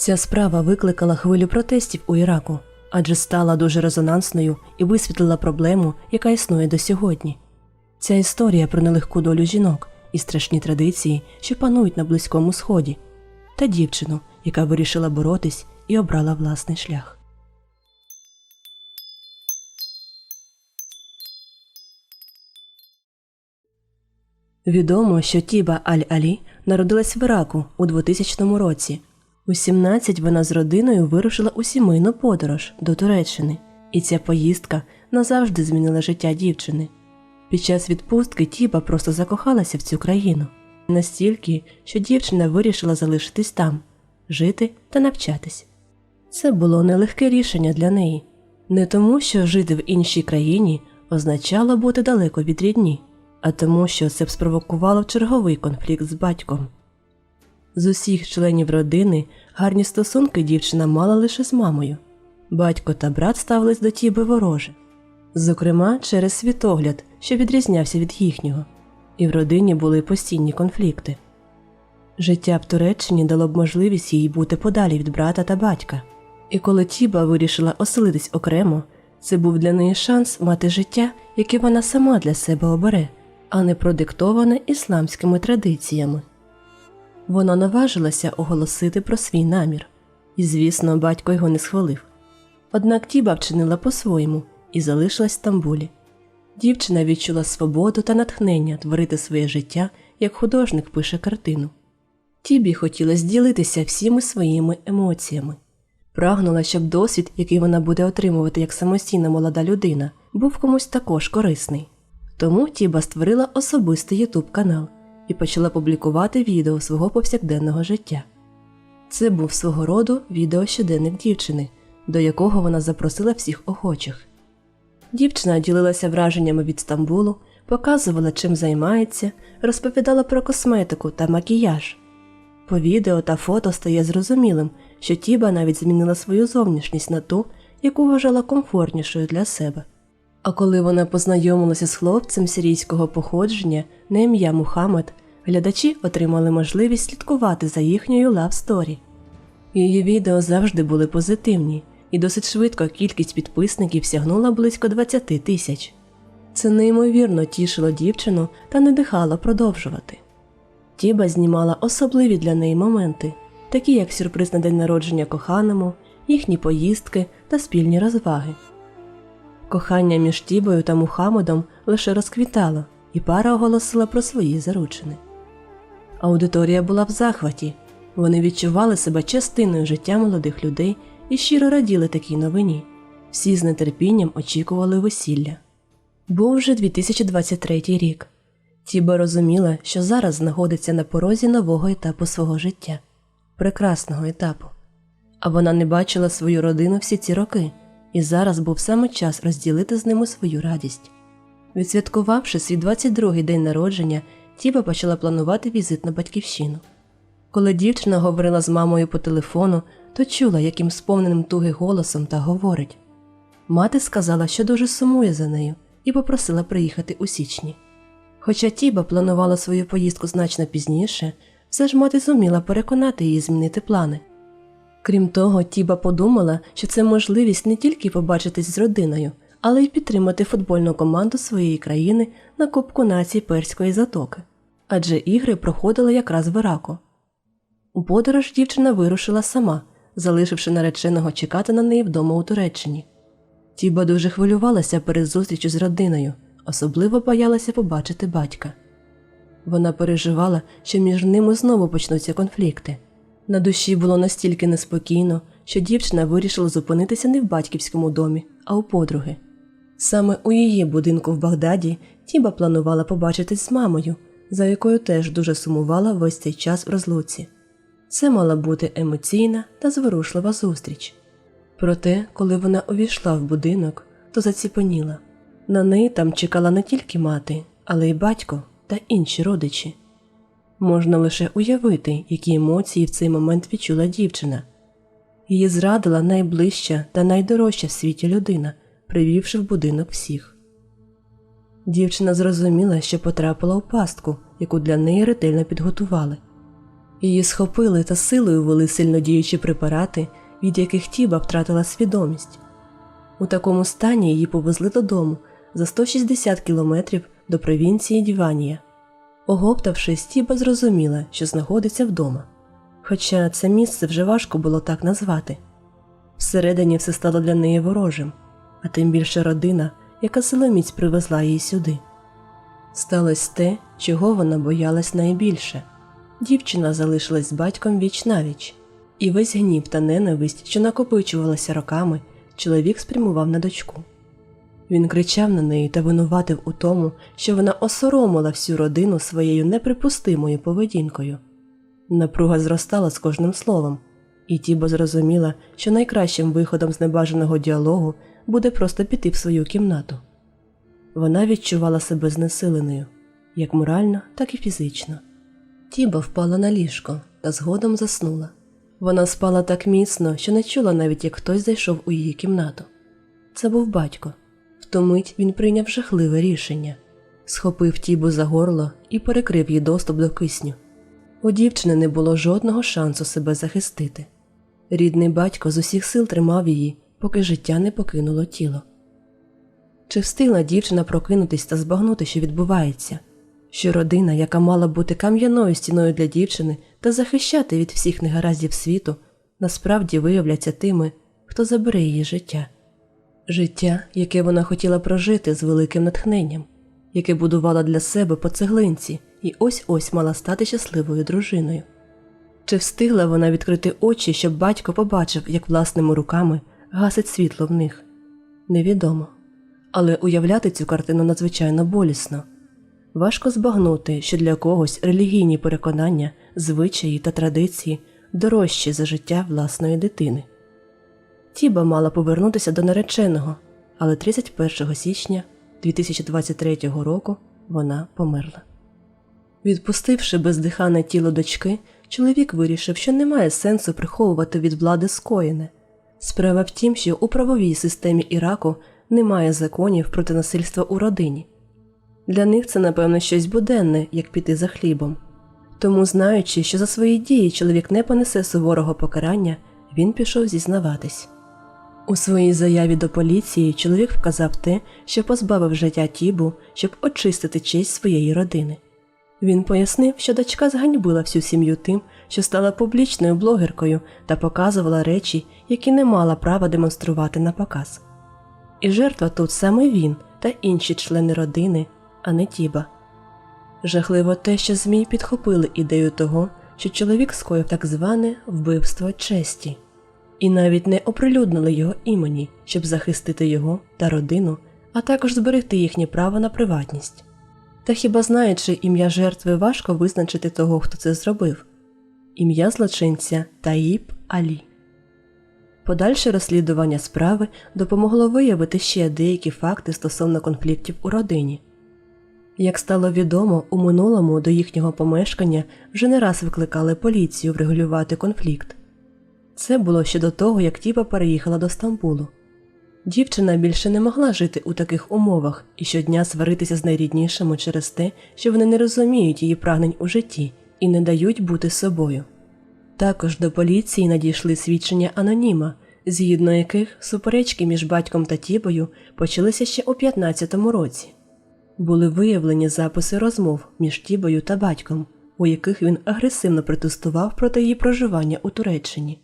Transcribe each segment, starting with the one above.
Ця справа викликала хвилю протестів у Іраку, адже стала дуже резонансною і висвітлила проблему, яка існує до сьогодні. Ця історія про нелегку долю жінок і страшні традиції, що панують на Близькому Сході, та дівчину, яка вирішила боротись і обрала власний шлях. Відомо, що Тіба Аль-Алі народилась в Іраку у 2000 році. У 17 вона з родиною вирушила у сімейну подорож до Туреччини, і ця поїздка назавжди змінила життя дівчини. Під час відпустки Тіба просто закохалася в цю країну настільки, що дівчина вирішила залишитись там, жити та навчатись. Це було нелегке рішення для неї, не тому, що жити в іншій країні означало бути далеко від рідні, а тому, що це б спровокувало черговий конфлікт з батьком. З усіх членів родини гарні стосунки дівчина мала лише з мамою. Батько та брат ставились до Тіби вороже, зокрема через світогляд, що відрізнявся від їхнього, і в родині були постійні конфлікти. Життя в Туреччині дало б можливість їй бути подалі від брата та батька. І коли Тіба вирішила оселитись окремо, це був для неї шанс мати життя, яке вона сама для себе обере, а не продиктоване ісламськими традиціями. Вона наважилася оголосити про свій намір, і, звісно, батько його не схвалив. Однак Тіба вчинила по-своєму і залишилась в Стамбулі. Дівчина відчула свободу та натхнення творити своє життя, як художник пише картину. Тібі хотілося ділитися всіми своїми емоціями. Прагнула, щоб досвід, який вона буде отримувати як самостійна молода людина, був комусь також корисний. Тому Тіба створила особистий ютуб канал і почала публікувати відео свого повсякденного життя. Це був свого роду відеощоденник дівчини, до якого вона запросила всіх охочих. Дівчина ділилася враженнями від Стамбулу, показувала, чим займається, розповідала про косметику та макіяж. По відео та фото стає зрозумілим, що Тіба навіть змінила свою зовнішність на ту, яку вважала комфортнішою для себе. А коли вона познайомилася з хлопцем сирійського походження на ім'я Мухаммед, глядачі отримали можливість слідкувати за їхньою лав-сторі. Її відео завжди були позитивні, і досить швидко кількість підписників сягнула близько 20 тисяч. Це неймовірно тішило дівчину та не дихало продовжувати. Тіба знімала особливі для неї моменти, такі як сюрприз на день народження коханому, їхні поїздки та спільні розваги. Кохання між Тібою та Мухаммедом лише розквітало, і пара оголосила про свої заручини. Аудиторія була в захваті, вони відчували себе частиною життя молодих людей і щиро раділи такій новині. Всі з нетерпінням очікували весілля. Був вже 2023 рік. Тіба розуміла, що зараз знаходиться на порозі нового етапу свого життя, прекрасного етапу. А вона не бачила свою родину всі ці роки, і зараз був саме час розділити з ними свою радість. Відсвяткувавши свій 22-й день народження, Тіба почала планувати візит на батьківщину. Коли дівчина говорила з мамою по телефону, то чула, яким сповненим туги голосом та говорить. Мати сказала, що дуже сумує за нею, і попросила приїхати у січні. Хоча Тіба планувала свою поїздку значно пізніше, все ж мати зуміла переконати її змінити плани. Крім того, Тіба подумала, що це можливість не тільки побачитись з родиною, але й підтримати футбольну команду своєї країни на Кубку націй Перської затоки, адже ігри проходили якраз в Іраку. У подорож дівчина вирушила сама, залишивши нареченого чекати на неї вдома у Туреччині. Тіба дуже хвилювалася перед зустрічю з родиною, особливо боялася побачити батька. Вона переживала, що між ними знову почнуться конфлікти. На душі було настільки неспокійно, що дівчина вирішила зупинитися не в батьківському домі, а у подруги. Саме у її будинку в Багдаді Тіба планувала побачитись з мамою, за якою теж дуже сумувала весь цей час в розлуці. Це мала бути емоційна та зворушлива зустріч. Проте, коли вона увійшла в будинок, то заціпеніла. На неї там чекала не тільки мати, але й батько та інші родичі. Можна лише уявити, які емоції в цей момент відчула дівчина. Її зрадила найближча та найдорожча в світі людина, привівши в будинок всіх. Дівчина зрозуміла, що потрапила у пастку, яку для неї ретельно підготували. Її схопили та силою ввели сильнодіючі препарати, від яких Тіба втратила свідомість. У такому стані її повезли додому за 160 кілометрів до провінції Діванія. Оговтавшись, Тіба зрозуміла, що знаходиться вдома. Хоча це місце вже важко було так назвати. Всередині все стало для неї ворожим, а тим більше родина, яка силоміць привезла її сюди. Сталося те, чого вона боялась найбільше. Дівчина залишилась з батьком віч навіч, і весь гнів та ненависть, що накопичувалася роками, чоловік спрямував на дочку. Він кричав на неї та винуватив у тому, що вона осоромила всю родину своєю неприпустимою поведінкою. Напруга зростала з кожним словом, і Тіба зрозуміла, що найкращим виходом з небажаного діалогу буде просто піти в свою кімнату. Вона відчувала себе знесиленою, як морально, так і фізично. Тіба впала на ліжко та згодом заснула. Вона спала так міцно, що не чула навіть, як хтось зайшов у її кімнату. Це був батько. В ту мить він прийняв жахливе рішення, схопив Тібу за горло і перекрив їй доступ до кисню. У дівчини не було жодного шансу себе захистити. Рідний батько з усіх сил тримав її, поки життя не покинуло тіло. Чи встигла дівчина прокинутись та збагнути, що відбувається? Що родина, яка мала бути кам'яною стіною для дівчини та захищати від всіх негараздів світу, насправді виявляться тими, хто забере її життя. Життя, яке вона хотіла прожити з великим натхненням, яке будувала для себе по цеглинці і ось ось мала стати щасливою дружиною. Чи встигла вона відкрити очі, щоб батько побачив, як власними руками гасить світло в них? Невідомо. Але уявляти цю картину надзвичайно болісно. Важко збагнути, що для когось релігійні переконання, звичаї та традиції дорожчі за життя власної дитини. Тіба мала повернутися до нареченого, але 31 січня 2023 року вона померла. Відпустивши бездихане тіло дочки, чоловік вирішив, що немає сенсу приховувати від влади скоєне. Справа в тім, що у правовій системі Іраку немає законів проти насильства у родині. Для них це, напевно, щось буденне, як піти за хлібом. Тому, знаючи, що за свої дії чоловік не понесе суворого покарання, він пішов зізнаватись. У своїй заяві до поліції чоловік вказав те, що позбавив життя Тібу, щоб очистити честь своєї родини. Він пояснив, що дочка зганьбила всю сім'ю тим, що стала публічною блогеркою та показувала речі, які не мала права демонструвати на показ. І жертва тут саме він та інші члени родини, а не Тіба. Жахливо те, що ЗМІ підхопили ідею того, що чоловік скоїв так зване вбивство честі, і навіть не оприлюднили його імені, щоб захистити його та родину, а також зберегти їхнє право на приватність. Та хіба знаючи ім'я жертви, важко визначити того, хто це зробив? Ім'я злочинця Таїб Алі. Подальше розслідування справи допомогло виявити ще деякі факти стосовно конфліктів у родині. Як стало відомо, у минулому до їхнього помешкання вже не раз викликали поліцію врегулювати конфлікт. Це було ще до того, як Тіпа переїхала до Стамбулу. Дівчина більше не могла жити у таких умовах і щодня сваритися з найріднішими через те, що вони не розуміють її прагнень у житті і не дають бути собою. Також до поліції надійшли свідчення аноніма, згідно яких суперечки між батьком та Тібою почалися ще у 15-му році. Були виявлені записи розмов між Тібою та батьком, у яких він агресивно протестував проти її проживання у Туреччині.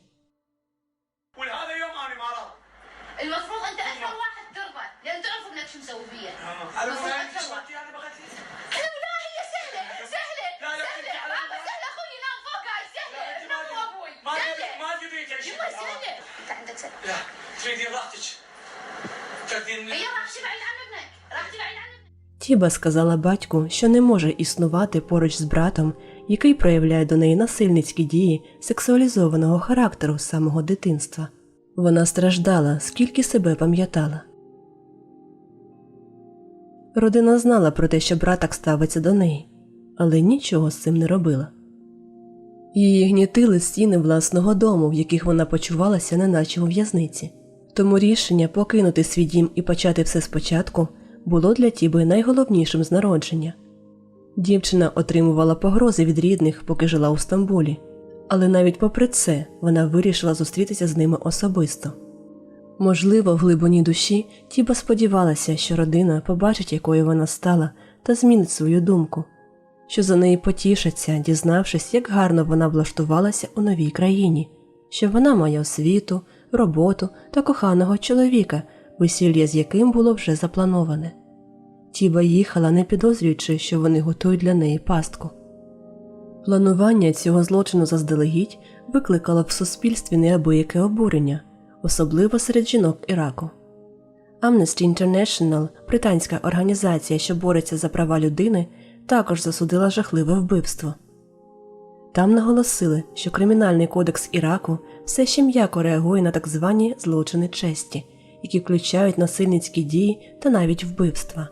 تدري ايش يما سهله انت عندك سهله لا تريدين راحتك تريدين هي راح تبعد عن ابنك راح تبعد عن ابنك Тіба сказала батьку, що не може існувати поруч з братом, який проявляє до неї насильницькі дії сексуалізованого характеру з самого дитинства. Вона страждала, скільки себе пам'ятала. Родина знала про те, що брат так ставиться до неї, але нічого з цим не робила. Її гнітили стіни власного дому, в яких вона почувалася, неначе у в'язниці. Тому рішення покинути свій дім і почати все спочатку було для Тіби найголовнішим з народження. Дівчина отримувала погрози від рідних, поки жила у Стамбулі, Але навіть попри це вона вирішила зустрітися з ними особисто. Можливо, в глибині душі Тіба сподівалася, що родина побачить, якою вона стала, та змінить свою думку, що за неї потішаться, дізнавшись, як гарно вона влаштувалася у новій країні, що вона має освіту, роботу та коханого чоловіка, весілля з яким було вже заплановане. Тіба їхала, не підозрюючи, що вони готують для неї пастку. Планування цього злочину заздалегідь викликало в суспільстві неабияке обурення, особливо серед жінок Іраку. Amnesty International, британська організація, що бореться за права людини, також засудила жахливе вбивство. Там наголосили, що Кримінальний кодекс Іраку все ще м'яко реагує на так звані злочини честі, які включають насильницькі дії та навіть вбивства.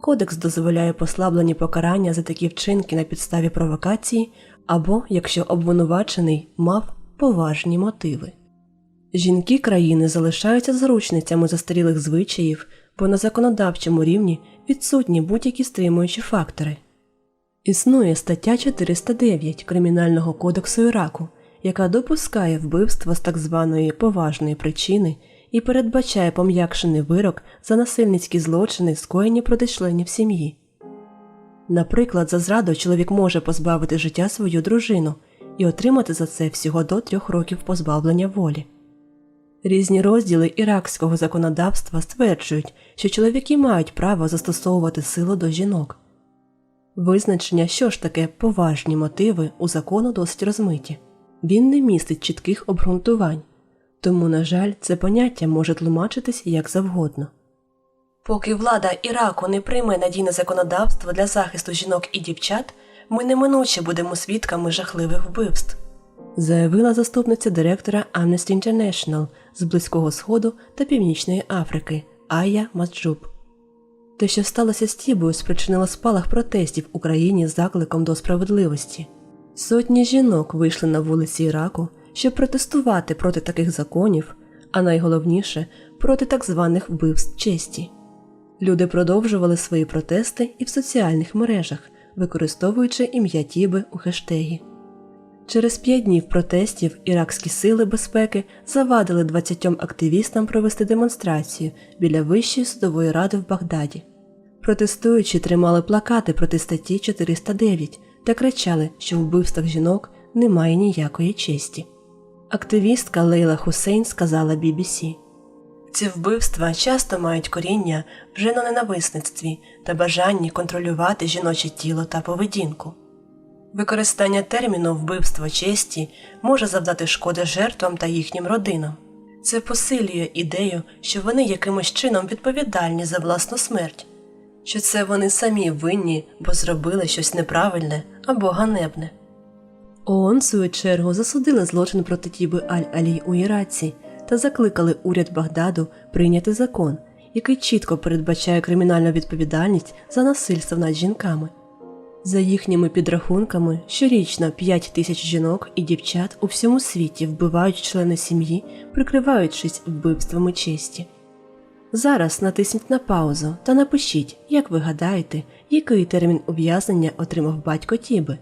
Кодекс дозволяє послаблені покарання за такі вчинки на підставі провокації або якщо обвинувачений мав поважні мотиви. Жінки країни залишаються заручницями застарілих звичаїв, бо на законодавчому рівні відсутні будь-які стримуючі фактори. Існує стаття 409 Кримінального кодексу Іраку, яка допускає вбивство з так званої поважної причини і передбачає пом'якшений вирок за насильницькі злочини, скоєні проти членів сім'ї. Наприклад, за зраду чоловік може позбавити життя свою дружину і отримати за це всього до трьох років позбавлення волі. Різні розділи іракського законодавства стверджують, що чоловіки мають право застосовувати силу до жінок. Визначення, що ж таке поважні мотиви у закону досить розмиті. Він не містить чітких обґрунтувань, тому, на жаль, це поняття може тлумачитись як завгодно. Поки влада Іраку не прийме надійне законодавство для захисту жінок і дівчат, ми неминуче будемо свідками жахливих вбивств, заявила заступниця директора Amnesty International з Близького Сходу та Північної Африки Айя Маджуб. Те, що сталося з Тібою, спричинило спалах протестів в Україні з закликом до справедливості. Сотні жінок вийшли на вулиці Іраку, щоб протестувати проти таких законів, а найголовніше проти так званих вбивств честі. Люди продовжували свої протести і в соціальних мережах, використовуючи ім'я Тіби у хештегі. Через п'ять днів протестів іракські сили безпеки завадили 20 активістам провести демонстрацію біля Вищої судової ради в Багдаді. Протестуючі тримали плакати проти статті 409 та кричали, що в вбивствах жінок немає ніякої честі. Активістка Лейла Хусейн сказала BBC. Ці вбивства часто мають коріння вже на ненависництві та бажанні контролювати жіноче тіло та поведінку. Використання терміну вбивство честі може завдати шкоди жертвам та їхнім родинам. Це посилює ідею, що вони якимось чином відповідальні за власну смерть, що це вони самі винні, бо зробили щось неправильне або ганебне. ООН, в свою чергу, засудили злочин проти Тіби Аль-Алі у Іраці та закликали уряд Багдаду прийняти закон, який чітко передбачає кримінальну відповідальність за насильство над жінками. За їхніми підрахунками, щорічно 5 тисяч жінок і дівчат у всьому світі вбивають члени сім'ї, прикриваючись вбивствами честі. Зараз натисніть на паузу та напишіть, як ви гадаєте, який термін ув'язнення отримав батько Тіби.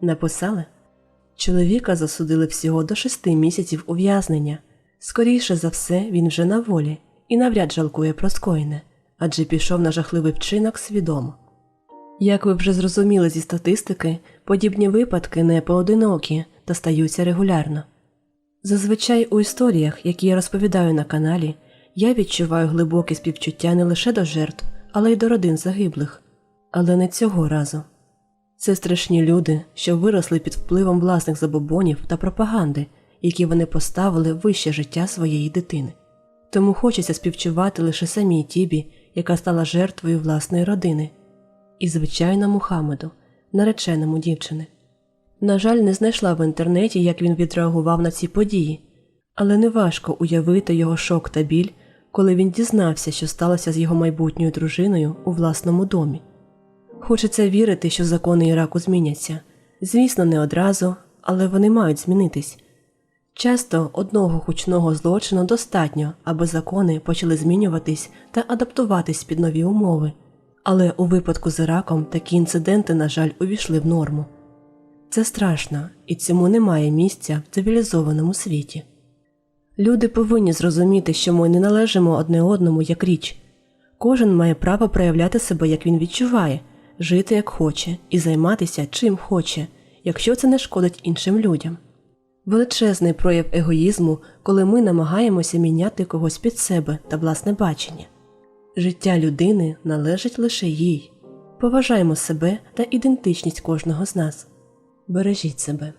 Написали чоловіка засудили всього до шести місяців ув'язнення. Скоріше за все, він вже на волі і навряд жалкує про скоєне, адже пішов на жахливий вчинок свідомо. Як ви вже зрозуміли зі статистики, подібні випадки не поодинокі та стаються регулярно. Зазвичай у історіях, які я розповідаю на каналі, я відчуваю глибоке співчуття не лише до жертв, але й до родин загиблих. Але не цього разу. Це страшні люди, що виросли під впливом власних забобонів та пропаганди, які вони поставили вище життя своєї дитини. Тому хочеться співчувати лише самій Тібі, яка стала жертвою власної родини, і, звичайно, Мухаммеду, нареченому дівчини. На жаль, не знайшла в інтернеті, як він відреагував на ці події, але неважко уявити його шок та біль, коли він дізнався, що сталося з його майбутньою дружиною у власному домі. Хочеться вірити, що закони Іраку зміняться. Звісно, не одразу, але вони мають змінитись. Часто одного гучного злочину достатньо, аби закони почали змінюватись та адаптуватись під нові умови. Але у випадку з Іраком такі інциденти, на жаль, увійшли в норму. Це страшно, і цьому немає місця в цивілізованому світі. Люди повинні зрозуміти, що ми не належимо одне одному як річ. Кожен має право проявляти себе, як він відчуває, жити як хоче і займатися чим хоче, якщо це не шкодить іншим людям. Величезний прояв егоїзму, коли ми намагаємося міняти когось під себе та власне бачення. Життя людини належить лише їй. Поважаємо себе та ідентичність кожного з нас. Бережіть себе.